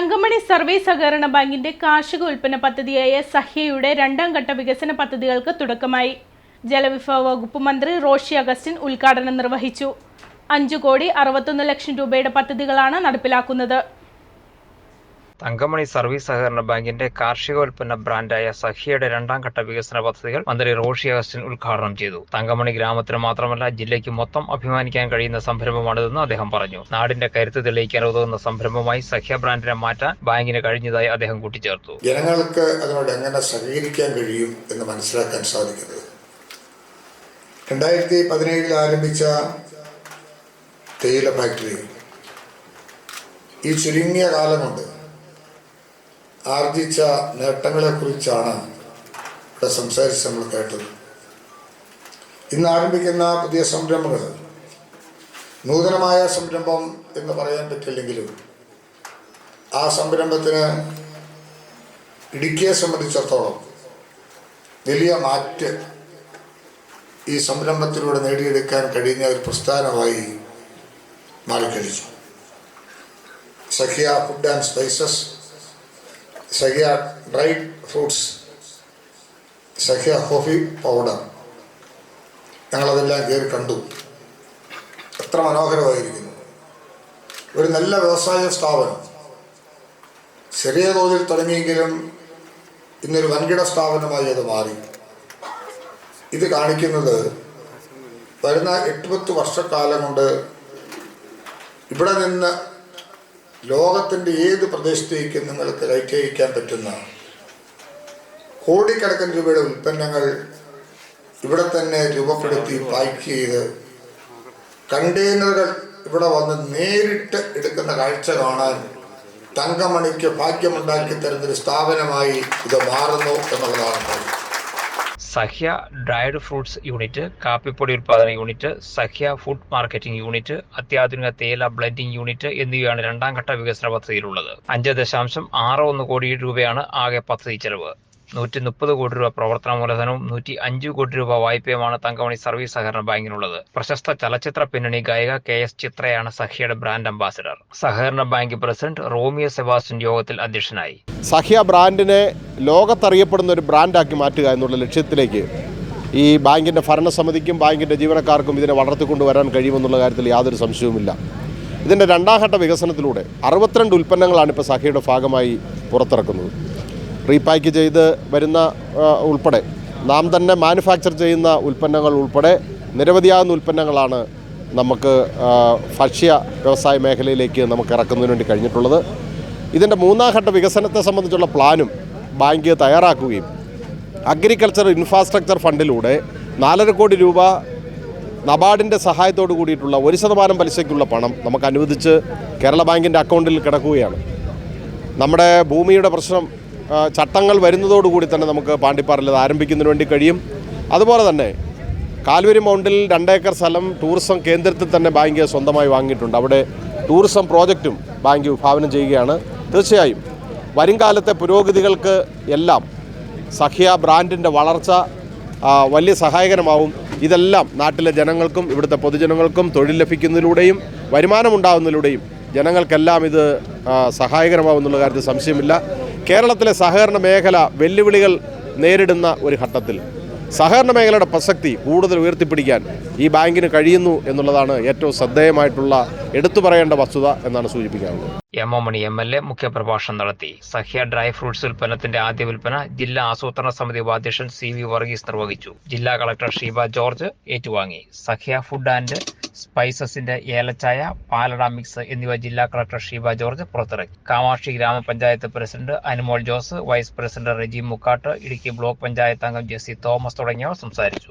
Thankamani survey സഹകരണ ബാങ്കിന്റെ കാർഷിക ഉൽപ്പന്ന പദ്ധതിയായ സഹ്യയുടെ രണ്ടാം ഘട്ട വികസന പദ്ധതികൾക്ക് തുടക്കമായി. ജലവിഭവ വകുപ്പ് മന്ത്രി റോഷി അഗസ്റ്റിൻ ഉദ്ഘാടനം നിർവഹിച്ചു. അഞ്ചു കോടി അറുപത്തൊന്ന് ലക്ഷം രൂപയുടെ പദ്ധതികളാണ് നടപ്പിലാക്കുന്നത്. തങ്കമണി സർവീസ് സഹകരണ ബാങ്കിന്റെ കാർഷികോൽപ്പന്ന ബ്രാൻഡായ സഖിയുടെ രണ്ടാം ഘട്ട വികസന പദ്ധതികൾ മന്ത്രി റോഷി അഗസ്റ്റിൻ ഉദ്ഘാടനം ചെയ്തു. തങ്കമണി ഗ്രാമത്തിന് മാത്രമല്ല ജില്ലയ്ക്ക് മൊത്തം അഭിമാനിക്കാൻ കഴിയുന്ന സംരംഭമാണിതെന്ന് അദ്ദേഹം പറഞ്ഞു. നാടിന്റെ കരുത്ത് തെളിയിക്കാൻ ഉതകുന്ന സംരംഭമായി സഖ്യ ബ്രാൻഡിനെ മാറ്റാൻ ബാങ്കിന് കഴിഞ്ഞതായി അദ്ദേഹം കൂട്ടിച്ചേർത്തു. ജനങ്ങൾക്ക് അതിനോട് എങ്ങനെ സഹകരിക്കാൻ കഴിയും എന്ന് മനസ്സിലാക്കാൻ സാധിക്കുന്നത്? രണ്ടായിരത്തി പതിനേഴിൽ ആരംഭിച്ച തേയില ഫാക്ടറി ഈ ചുരുങ്ങിയ കാലം കൊണ്ട് ആർജിച്ച നേട്ടങ്ങളെക്കുറിച്ചാണ് ഇവിടെ സംസാരിച്ച് നമ്മൾ കേട്ടത്. ഇന്ന് ആരംഭിക്കുന്ന പുതിയ സംരംഭങ്ങൾ നൂതനമായ സംരംഭം എന്ന് പറയാൻ പറ്റില്ലെങ്കിലും ആ സംരംഭത്തിന് ഇടുക്കിയെ സംബന്ധിച്ചിടത്തോളം വലിയ മാറ്റ് ഈ സംരംഭത്തിലൂടെ നേടിയെടുക്കാൻ കഴിഞ്ഞ ഒരു പ്രസ്ഥാനമായി മാറിക്കഴിച്ചു Zakia food and spices Zakia dried fruits Sahya coffee powder ഞങ്ങളതെല്ലാം കയറി കണ്ടു. എത്ര മനോഹരമായിരിക്കുന്നു. ഒരു നല്ല വ്യവസായ സ്ഥാപനം. ചെറിയ തോതിൽ തുടങ്ങിയെങ്കിലും ഇന്നൊരു വൻകിട സ്ഥാപനമായി അത് മാറി. ഇത് കാണിക്കുന്നത് വരുന്ന എട്ട് പത്ത് വർഷക്കാലം കൊണ്ട് ഇവിടെ നിന്ന് ലോകത്തിന്റെ ഏത് പ്രദേശത്തേക്കും നിങ്ങൾക്ക് കയറ്റയക്കാൻ പറ്റുന്ന കോടിക്കണക്കിന് രൂപയുടെ ഉൽപ്പന്നങ്ങൾ ഇവിടെ തന്നെ രൂപപ്പെടുത്തി പാക്ക് ചെയ്ത് കണ്ടെയ്നറുകൾ ഇവിടെ വന്ന് നേരിട്ട് എടുക്കുന്ന കാഴ്ച കാണാൻ തങ്കമണിക്ക് ഭാഗ്യമുണ്ടാക്കി തരുന്നൊരു സ്ഥാപനമായി ഇത് മാറുന്നു എന്നുള്ളതാണ് സഖ്യ ഡ്രൈഡ് ഫ്രൂട്ട്സ് യൂണിറ്റ് കാപ്പിപ്പൊടി ഉൽപാദന യൂണിറ്റ് സഖ്യ ഫുഡ് മാർക്കറ്റിംഗ് യൂണിറ്റ് അത്യാധുനിക തേയില ബ്ലെൻഡിംഗ് യൂണിറ്റ് എന്നിവയാണ് രണ്ടാം ഘട്ട വികസന പദ്ധതിയിലുള്ളത്. അഞ്ച് ദശാംശം ആറ് ഒന്ന് കോടി രൂപയാണ് ആകെ പദ്ധതി ചെലവ്. നൂറ്റി മുപ്പത് കോടി രൂപ പ്രവർത്തന മൂലധനവും നൂറ്റി അഞ്ച് കോടി രൂപ വായ്പയുമാണ് തങ്കമണി സർവീസ് സഹകരണ ബാങ്കിനുള്ളത്. പ്രശസ്ത ചലച്ചിത്ര പിന്നണി ഗായിക കെ എസ് ചിത്രയാണ് സഖ്യയുടെ ബ്രാൻഡ് അംബാസിഡർ. സഹകരണ ബാങ്ക് പ്രസിഡന്റ് റോമിയോ സെബാസ്റ്റ്യൻ യോഗത്തിൽ അധ്യക്ഷനായി. സഹ്യ ബ്രാൻഡിനെ ലോകത്തറിയപ്പെടുന്ന ഒരു ബ്രാൻഡാക്കി മാറ്റുക എന്നുള്ള ലക്ഷ്യത്തിലേക്ക് ഈ ബാങ്കിന്റെ ഭരണസമിതിക്കും ബാങ്കിന്റെ ജീവനക്കാർക്കും ഇതിനെ വളർത്തിക്കൊണ്ടുവരാൻ കഴിയുമെന്നുള്ള കാര്യത്തിൽ യാതൊരു സംശയവുമില്ല. ഇതിന്റെ രണ്ടാം ഘട്ട വികസനത്തിലൂടെ അറുപത്തിരണ്ട് ഉൽപ്പന്നങ്ങളാണ് ഇപ്പോൾ സഖ്യയുടെ ഭാഗമായി പുറത്തിറക്കുന്നത്. റീപാക്ക് ചെയ്ത് വരുന്ന ഉൾപ്പെടെ. നാം തന്നെ മാനുഫാക്ചർ ചെയ്യുന്ന ഉൽപ്പന്നങ്ങൾ ഉൾപ്പെടെ നിരവധിയാകുന്ന ഉൽപ്പന്നങ്ങളാണ് നമുക്ക് ഭക്ഷ്യ വ്യവസായ മേഖലയിലേക്ക് നമുക്ക് ഇറക്കുന്നതിന് വേണ്ടി കഴിഞ്ഞിട്ടുള്ളത്. ഇതിന്റെ മൂന്നാം ഘട്ട വികസനത്തെ സംബന്ധിച്ചുള്ള പ്ലാനും ബാങ്ക് തയ്യാറാക്കുകയും അഗ്രികൾച്ചർ ഇൻഫ്രാസ്ട്രക്ചർ ഫണ്ടിലൂടെ നാലര കോടി രൂപ നബാർഡിന്റെ സഹായത്തോടു കൂടിയിട്ടുള്ള ഒരു ശതമാനം പലിശയ്ക്കുള്ള പണം നമുക്ക് അനുവദിച്ച് കേരള ബാങ്കിന്റെ അക്കൗണ്ടിൽ കിടക്കുകയാണ്. നമ്മുടെ ഭൂമിയുടെ പ്രശ്നം ചട്ടങ്ങൾ വരുന്നതോടുകൂടി തന്നെ നമുക്ക് പാണ്ടിപ്പാറയിൽ അത് ആരംഭിക്കുന്നതിന് വേണ്ടി കഴിയും. അതുപോലെ തന്നെ കാൽവരി മൗണ്ടിൽ രണ്ടേക്കർ സ്ഥലം ടൂറിസം കേന്ദ്രത്തിൽ തന്നെ ബാങ്ക് സ്വന്തമായി വാങ്ങിയിട്ടുണ്ട്. അവിടെ ടൂറിസം പ്രോജക്റ്റും ബാങ്ക് വിഭാവനം ചെയ്യുകയാണ്. തീർച്ചയായും വരും കാലത്തെ പുരോഗതികൾക്ക് എല്ലാം സഖ്യ ബ്രാൻഡിന്റെ വളർച്ച വലിയ സഹായകരമാവും. ഇതെല്ലാം നാട്ടിലെ ജനങ്ങൾക്കും ഇവിടുത്തെ പൊതുജനങ്ങൾക്കും തൊഴിൽ ലഭിക്കുന്നതിലൂടെയും വരുമാനമുണ്ടാകുന്നതിലൂടെയും ജനങ്ങൾക്കെല്ലാം ഇത് സഹായകരമാവുന്നുള്ള കാര്യത്തിൽ സംശയമില്ല. കേരളത്തിലെ സഹകരണ മേഖല വെല്ലുവിളികൾ നേരിടുന്ന ഒരു ഘട്ടത്തിൽ. സഹകരണ മേഖലയുടെ പ്രസക്തി കൂടുതൽ ഉയർത്തിപ്പിടിക്കാൻ ഈ ബാങ്കിന് കഴിയുന്നു എന്നുള്ളതാണ് ഏറ്റവും ശ്രദ്ധേയമായിട്ടുള്ള എടുത്തു പറയേണ്ട വസ്തുത എന്നാണ് സൂചിപ്പിക്കാനുള്ളത് M M Mani M L A മുഖ്യപ്രഭാഷണം നടത്തി. സഹ്യ ഡ്രൈ ഫ്രൂട്ട്സ് ഉൽപ്പന്നത്തിന്റെ ആദ്യ വിൽപ്പന ജില്ലാ ആസൂത്രണ സമിതി ഉപാധ്യക്ഷൻ സി വി വർഗീസ് നിർവഹിച്ചു. ജില്ലാ കളക്ടർ ഷീബ ജോർജ് ഏറ്റുവാങ്ങി. സഹ്യ ഫുഡ് ആൻഡ് സ്പൈസസിന്റെ ഏലച്ചായ പാലട മിക്സ് എന്നിവ ജില്ലാ കളക്ടർ ഷീബ ജോർജ് പുറത്തിറക്കി. കാമാക്ഷി ഗ്രാമപഞ്ചായത്ത് president Anumol Jose vice president Reji Mukkatt Idukki block panchayat അംഗം ജെസി തോമസ് തുടങ്ങിയവർ സംസാരിച്ചു.